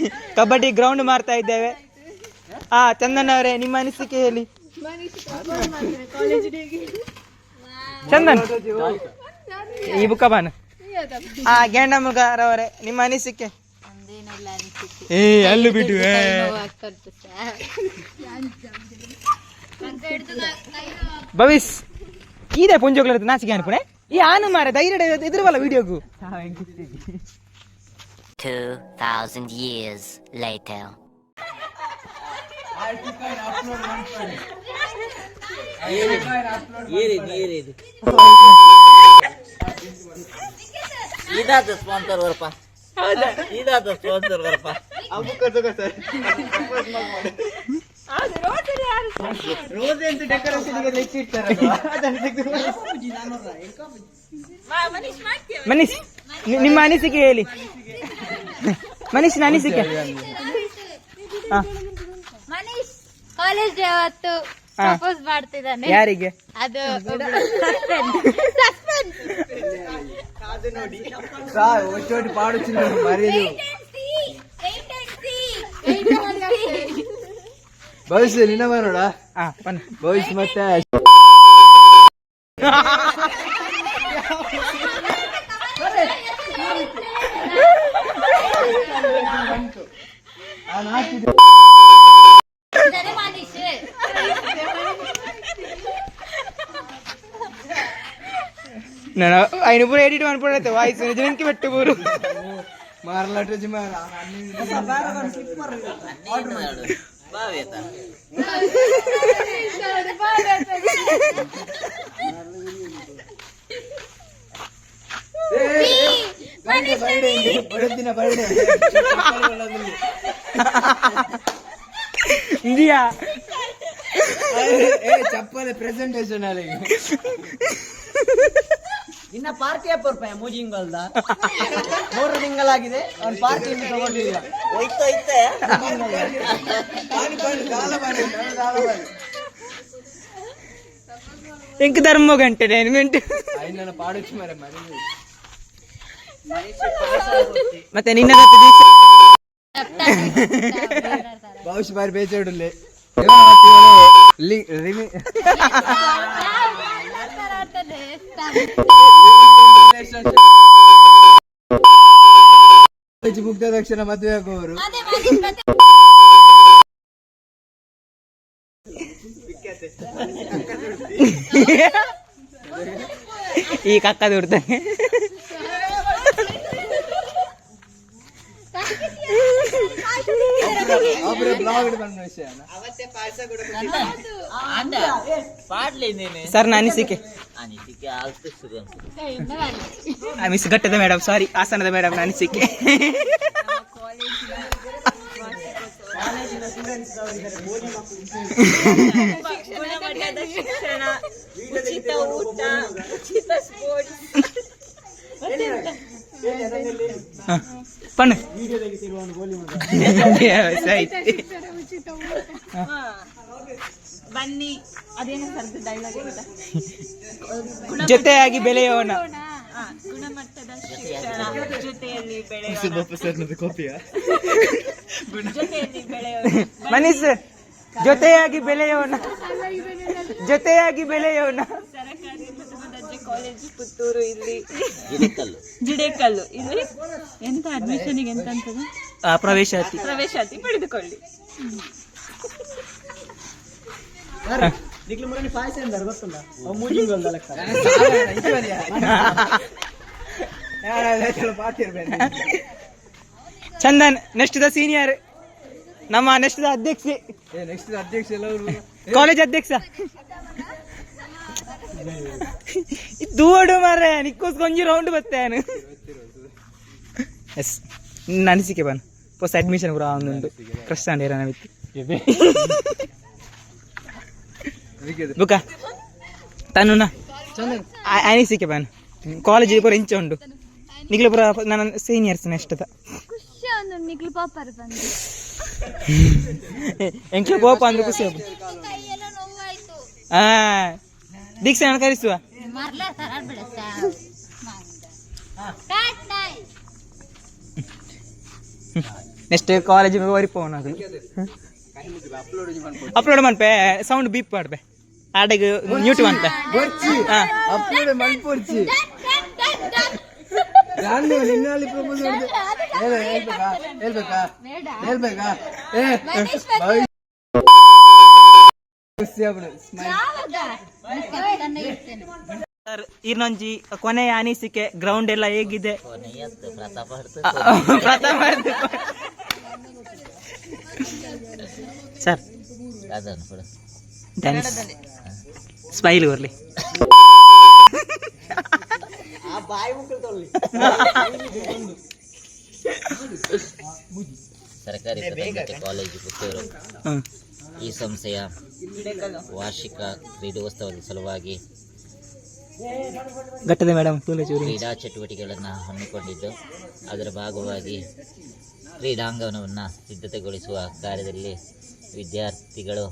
Kabaddi ground ಮಾಡ್ತಾ ಇದ್ದೇವೆ. ಹಾ ಚಂದನ್ ಅವರೇ ನಿಮ್ಮ ಅನಿಸಿಕೆ ಹೇಳಿ. ಚಂದನ್ ಈ ಬುಕ್ಕಬಾನ ಆ ಗೇಂಡ ಮುಗಾರವರೇ ನಿಮ್ಮ ಅನಿಸಿಕೆ? ಏ ಅಲ್ಲೂ ಭವಿಸ್ ಇದೆ ಪುಂಜೋಗ್ಲ ನಾಚಿಕೆ ಅನ್ಪುಣೆ ಈ ಆನು ಮಾರ ಧೈರ್ಯ ಎದುರುವಲ್ಲ ವಿಡಿಯೋಗು 2,000 years later. ಇದಾದ ಸ್ಪಾನ್ಸರ್ ಬರಪ್ಪ ಇದಾದ ಸ್ಪಾನ್ಸರ್ ಬರಪ್ಪ ರೋಸ್ ಅಂತ ಡೆಕೋರೇಷನ್ ಲೆಕ್ಕಿಟ್ಟಾರೆ ಮನೀಶ್ ನಿ- ನಿಮ್ಮ ಅನಿಸಿಕೆ ಹೇಳಿ ಮನೀಶ್ನ ಅನಿಸಿಕೆ ಹಾ ಮನೀಶ್ ಕಾಲೇಜ್ ಡೇ ಅವತ್ತು ಹಾ. ಪ್ರಪೋಸ್ ಮಾಡ್ತಿದ್ದಾನೆ ಯಾರಿಗೆ ಅದು వచ్చోటి పాడొచ్చింది మరి ಭವಿಷ್ಯ ನಿನ್ನ ನೋಡ ಹಾ ಬನ್ನಿ ಭವಿಷ್ಯ ಮತ್ತೆ అయిన పూర ఎడిట్ అనుకోలేదు వాయిస్ నిజానికి పెట్టుకోరు మారలట్టు మారా ಬರು ಮಾರ್ಲಾಟ ಬಾವೇತ ಬರುತ್ತಿನ ಬರ್ಡೆ ಇಂದಿಯಾ ಏ ಚಪ್ಪಲಿ ಪ್ರೆಸೆಂಟೇಷನ್ ಅಲ್ಲಿ ಇನ್ನ ಪಾರ್ಟಿ ರೂಪಾಯಿ ಮೂಜಿಂಗಲ್ದ ಮೂರು ತಿಂಗಳಾಗಿದೆ ಅವ್ನು ಪಾರ್ಟಿ ಇನ್ನು ತಗೊಂಡಿಲ್ಲ ಹೋಯ್ತು ಹೋಯ್ತೆ ಪಾನಿ ಪಾನಿ ದಾಲ ಪಾನಿ ದಾಲ ಪಾನಿ ಎಂಕ ಧರ್ಮ ಗಂಟೆ ಮಿನಿಟ್ ఆయన నన్ను పాడొచ్చు మరి మరి ಮತ್ತೆ ನಿನ್ನ ಭವಿಷ್ಯ ಬಾರಿ ಬೇಜೋಡಲ್ಲಿ ಮುಗ್ದ ತಕ್ಷಣ ಮದುವೆ ಆಗುವವರು. ಈ ಕಕ್ಕ ದುಡ್ತಾನೆ. ಸರ್ ನಾನು ಅನಿಸಿಕೆ ಮಿಸ್ ಘಟ್ಟದ ಮೇಡಮ್ ಸಾರಿ ಹಾಸನದ ಮೇಡಮ್ ಅನಿಸಿಕೆ ಹ, ಪಣ್ಣು Yes, ಆಯ್ತು. ಬನ್ನಿ. ಅದೇನೋ ಡೈಲಾಗ್ ಜೊತೆಯಾಗಿ ಬೆಳೆಯೋಣ. ಗುಣಮಟ್ಟದ ಶಿಕ್ಷಣ. ಜೊತೆಯಲ್ಲಿ ಬೆಳೆಯೋಣ. ಮನೀಶ್ ಜೊತೆಯಾಗಿ ಬೆಳೆಯೋಣ. ಜೊತೆಯಾಗಿ ಬೆಳೆಯೋಣ. ಕಾಲೇಜು ಪುತ್ತೂರು ಇಲ್ಲಿ. ಗಿಡಕಲ್ಲು. ಜಿಡೇಕಲ್ಲು ಇಲ್ಲಿ? ಎಂತ ಅಡ್ಮಿಷನ್ಗೆ ಎಂತ ಅಂತದ? ಪ್ರವೇಶಾತಿ. ಪ್ರವೇಶಾತಿ ಪಡೆದುಕೊಳ್ಳಿ. ಪಾಯಸ ಎಂದಾರು ಗೊತ್ತಲ್ಲ ಪಾತಿರ್ಬೇಕು ಚಂದನ್ ನೆಕ್ಸ್ಟ್ ದ ಸೀನಿಯರ್ ನಮ್ಮ ನೆಕ್ಸ್ಟ್ ದ ಅಧ್ಯಕ್ಷೆ. ಏ ನೆಕ್ಸ್ಟ್ ಅಧ್ಯಕ್ಷ ಕಾಲೇಜ್ ಅಧ್ಯಕ್ಷ. ದೂಡು ಮಾರ್ರೆ ನಿಕ್ಕೋಸ್ ಒಂಜಿ ರೌಂಡ್ ಬತ್ತೇನು ಎಸ್ ನನಸಿಕೆ ಬನ್ ಹೊಸ ಅಡ್ಮಿಷನ್ ಪೂರ ಒಂದುಂಡು ಕ್ರಶ್ ಆಂಡೇರ ನಾವಿತ್ತು. ಬುಕ ತನ್ನುನ. ಅನಿಸಿಕೆ ಬನ್ ಕಾಲೇಜ್ ಪೂರ ಇಂಚ ಉಂಡು ನಿಗ್ಲು ಪೂರ ನನ್ನ ಸೀನಿಯರ್ಸ್ ನೆಕ್ಸ್ಟ್ ನಿಗ್ಲು ಪಾಪರ್ ಬಂದು. ಎಂಕ್ಲು ಗೋಪ ಅಂದ್ರೆ ಖುಷಿ ಹಾ ಆ ದೀಕ್ಷೆ ನಾನು ಕರೆಸುವ ಮರ್ಲ ತರ ಬಿಡುತ್ತ ಟಾಟ್ ನಾಯ್ ನೆಕ್ಸ್ಟ್ ಕಾಲೇಜ್ ಓರಿ ಫೋನ್ ಆಗಲು ಅಪ್ಲೋಡ್ ಮಾಡ್ಪೆ ಸೌಂಡ್ ಬೀಪ್ ಮಾಡ್ಪೆ ಆಡೆಗೆ ಮ್ಯೂಟ್ ಮಾಡ್ಪೆ ಹಾ ಅಪ್ಲೋಡ್ ಮಲ್ಪೊರ್ಚಿ ನಾನು ನಿನ್ನಲ್ಲಿ ಪ್ರಪೋಸ್ ಮಾಡಿದೆ ಹೇಳ ಹೇಳ್ಬೇಕಾ ಹೇಳ್ಬೇಕಾ ಹೇಳ್ಬೇಕಾ ಏ ಸರ್ ಇನ್ನೊಂಜಿ ಕೊನೆಯ ಅನಿಸಿಕೆ ಗ್ರೌಂಡ್ ಎಲ್ಲ ಹೇಗಿದೆ? ಸರ್ ಸ್ಮೈಲ್ ಬರಲಿ ಸರ್ಕಾರಿ ಕಾಲೇಜ್ ಈ ಸಂಸ್ಥೆಯ ವಾರ್ಷಿಕ ಕ್ರೀಡೋತ್ಸವದ ಸಲುವಾಗಿ ಕ್ರೀಡಾ ಚಟುವಟಿಕೆಗಳನ್ನು ಹಮ್ಮಿಕೊಂಡಿದ್ದು. ಅದರ ಭಾಗವಾಗಿ ಕ್ರೀಡಾಂಗಣವನ್ನು ಸಿದ್ಧತೆಗೊಳಿಸುವ ಕಾರ್ಯದಲ್ಲಿ ವಿದ್ಯಾರ್ಥಿಗಳು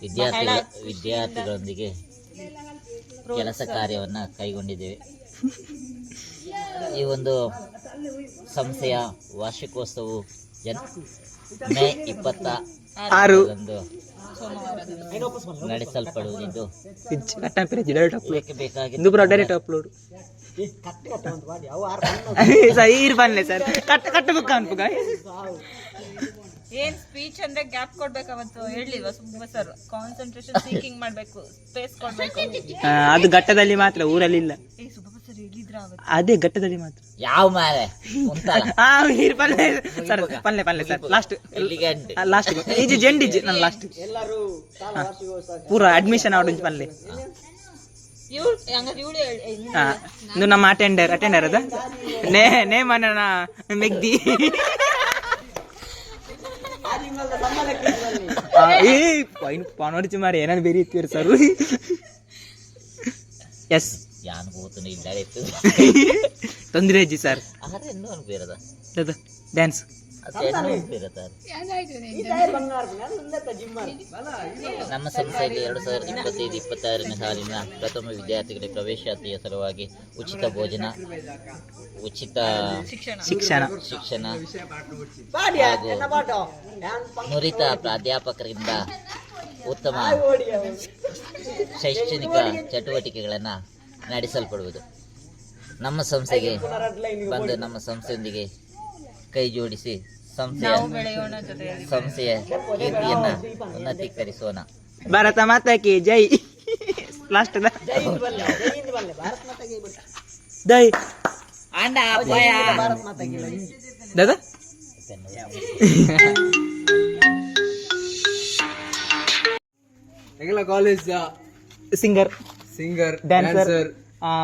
ವಿದ್ಯಾರ್ಥಿಗಳ ವಿದ್ಯಾರ್ಥಿಗಳೊಂದಿಗೆ ಕೆಲಸ ಕಾರ್ಯವನ್ನು ಕೈಗೊಂಡಿದ್ದೇವೆ. ಈ ಒಂದು ಸಂಸ್ಥೆಯ ವಾರ್ಷಿಕೋತ್ಸವವು ಜನ್ ಮೇ ಇಪ್ಪತ್ತ ಆರು. ನಡೆಸಲ್ಪಡುವುದು ಇದು. ಡೈರೆಕ್ಟ್ ಅಪ್ಲೋಡ್ ಇದಕ್ಕೆ ಬೇಕಾಗಿ ಇಂದು ಪುರ ಡೈರೆಕ್ಟ್ ಅಪ್ಲೋಡ್ ಸರ್ ಈರ್ ಬನ್ನಿ ಸರ್. ಕಟ್ಟ ಕಟ್ಟ ಬುಕ್ಕ ಅನ್ಪುಗ. ಏನ್ ಸ್ಪೀಚ್ ಅಂದ್ರೆ ಗ್ಯಾಪ್ ಕೊಡ್ಬೇಕು ಅವತ್ತು. ಹೇಳಿಲ್ವಾ ಸುಮ್ಮ ಸರ್? ಕಾನ್ಸಂಟ್ರೇಷನ್ ಸೀಕಿಂಗ್ ಮಾಡ್ಬೇಕು. ಸ್ಪೇಸ್ ಕೊಡ್ಬೇಕು. ಅದು ಘಟ್ಟದಲ್ಲಿ ಮಾತ್ರ ಊರಲ್ಲಿ ಇಲ್ಲ. ಏ ಸುಬ್ಬ ಸರ್ ಹೇಳಿದ್ರ ಅವತ್ತು? ಅದೇ ಘಟ್ಟದಲ್ಲಿ ಮಾತ್ರ. ಯಾವ ಮಾರೆ? ಪಲ್ಲೆ ಸರ್ ಪಲ್ಲೆ ಪಲ್ಲೆ ಸರ್. ಲಾಸ್ಟ್ ಲಾಸ್ಟ್ ಈಜು ಜೆಂಡಿಜಿ. ನಾನು ಲಾಸ್ಟ್ ಎಲ್ಲರೂ ಕಾಲ ವಾರ್ಷಿಕೋತ್ಸವ ಪೂರ ಅಡ್ಮಿಷನ್ ಆವಡಿಂಚ್ ಪಲ್ಲೆ ಇದು ನಮ್ಮ ಅಟೆಂಡರ್ ಅಟೆಂಡರ್ ಅದ? ನೇ ನೇ ಮನ ಮೆಗ್ದಿ. ಏ ಪೈನ್ ಪಾನೋಡಿಚಿ ಮಾರಿ ಏನಾದ್ರು ಬೇರೆ ಇತ್ತೀರಿ ಸರ್? ಎಸ್ ಯಾನ್ ಕೂತು ಇಲ್ಲ ಇತ್ತು. ತೊಂದರೆ ಅಜ್ಜಿ ಸರ್? ಆದ್ರೆ ಇನ್ನೂ ಅನ್ಪಿರದ ಅದು ಡ್ಯಾನ್ಸ್ ನಮ್ಮ ಸಂಸ್ಥೆಯಲ್ಲಿ ಎರಡು ಸಾವಿರದ ಇಪ್ಪತ್ತೈದು ಇಪ್ಪತ್ತಾರನೇ ಸಾಲಿನ ಪ್ರಥಮ ವಿದ್ಯಾರ್ಥಿಗಳಿಗೆ ಪ್ರವೇಶಾತಿಯ ಸಲುವಾಗಿ ಉಚಿತ ಭೋಜನ ಉಚಿತ ಶಿಕ್ಷಣ. ಶಿಕ್ಷಣ ಹಾಗೂ ನುರಿತ ಪ್ರಾಧ್ಯಾಪಕರಿಂದ ಉತ್ತಮ ಶೈಕ್ಷಣಿಕ ಚಟುವಟಿಕೆಗಳನ್ನು ನಡೆಸಲ್ಪಡುವುದು. ನಮ್ಮ ಸಂಸ್ಥೆಗೆ ಬಂದು ನಮ್ಮ ಸಂಸ್ಥೆಯೊಂದಿಗೆ ಕೈ ಜೋಡಿಸಿ ಸಂಸ್ಥೆಯ ಬೆಳೆಯೋಣ ಜೊತೆ ಸಂಸ್ಥೆಯ ಕೀರ್ತಿಯನ್ನ ಉನ್ನತೀಕರಿಸೋಣ ಭಾರತ ಮಾತಾಕಿ ಜೈ ಲಾಸ್ಟ್ ಜೈ ಹಿಂದ್ ಬಲ್ಲೆ ಜೈ ಹಿಂದ್ ಬಲ್ಲೆ ಭಾರತ್ ಮಾತಾಗೆ ಬಿಟ್ಟು ದೈ ಭಾರತ್ ಮಾತಾಗೆ ದಾದಾ ಹೆಂಗಲ್ಲ college singer singer dancer dancer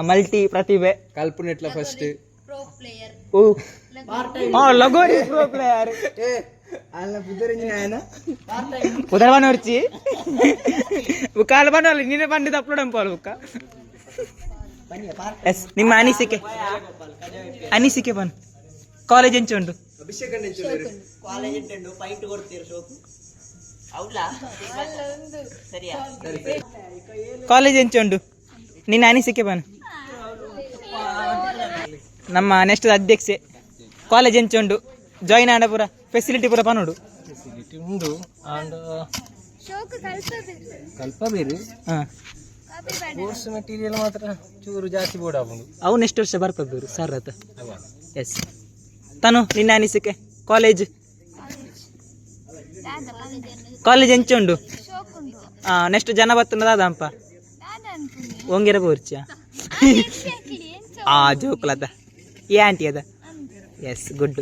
multi ಪ್ರತಿಭೆ ಕಲ್ಪನೆ ಎಟ್ಲ ಫಸ್ಟ್ ಪ್ರೋ ಪ್ಲೇಯರ್ ಓ ಆ ಲಗೋರಿ ಪ್ರೋ ಪ್ಲೇಯರ್ ಅಲ್ಲ ಬುದ್ಧರಂಜನ ಆಯನ ಉದರ ಬನೋರ್ಚಿ ಕಾಲು ಬನ್ನಲ್ಲ ನೀನೇ ಬಂದಿದ್ದು ಅಪ್ಲೋಡ್ ಅಂಪಾಲು ಬುಕ್ಕ. ಎಸ್ ನಿಮ್ಮ ಅನಿಸಿಕೆ. ಅನಿಸಿಕೆ ಬನ್ ಕಾಲೇಜ್ ಎಂಚು ಉಂಟು? ಅಭಿಷೇಕ ಕಾಲೇಜ್ ಇಟ್ಟು ಪೈಂಟ್ ಕೊಡ್ತೀರಿ ಸೋಪು ಕಾಲೇಜ್ ಎಂಚ ಉಂಟು? ನಿನ್ನ ಅನಿಸಿಕೆ ಬನ್ ನಮ್ಮ ನೆಕ್ಸ್ಟ್ ಅಧ್ಯಕ್ಷೆ. ಕಾಲೇಜ್ ಎಂಚ ಉಂಟು ಜಾಯಿನ್ ಆಂಡ ಪೂರ ಫೆಸಿಲಿಟಿ ಪೂರ ಪನೋಡು. ಉಂಡು. ಅಂಡ್ ಶೋಕ ಕಳ್ಸೋದು ಕಲ್ಪ ಬೇರೆ ಹಾಂ. ಕೋರ್ಸ್ ಮೆಟೀರಿಯಲ್ ಮಾತ್ರ ಚೂರು ಜಾಸ್ತಿ ಬೋರ್ಡ್ ಆಗುಂಡು ಅವು ನೆಕ್ಸ್ಟ್ ವರ್ಷ ಬರ್ಬೋದು ಸರ್ ಆತ ಎಸ್ ತಾನು ನಿನ್ನ ಅನಿಸಿಕೆ ಕಾಲೇಜ್ ಕಾಲೇಜ್ ಎಂಚ ಉಂಡು. ಹಾಂ ನೆಕ್ಸ್ಟ್ ಜನ ಬತ್ತುಂಡು ದಾದಂಪ ನಾನು ಅನ್ಕೊಂಡೆ. ಬೋರ್ಚ ಆ ಜೋಕುಲದ ಏ ಆಂಟಿ ಅದ. Yes good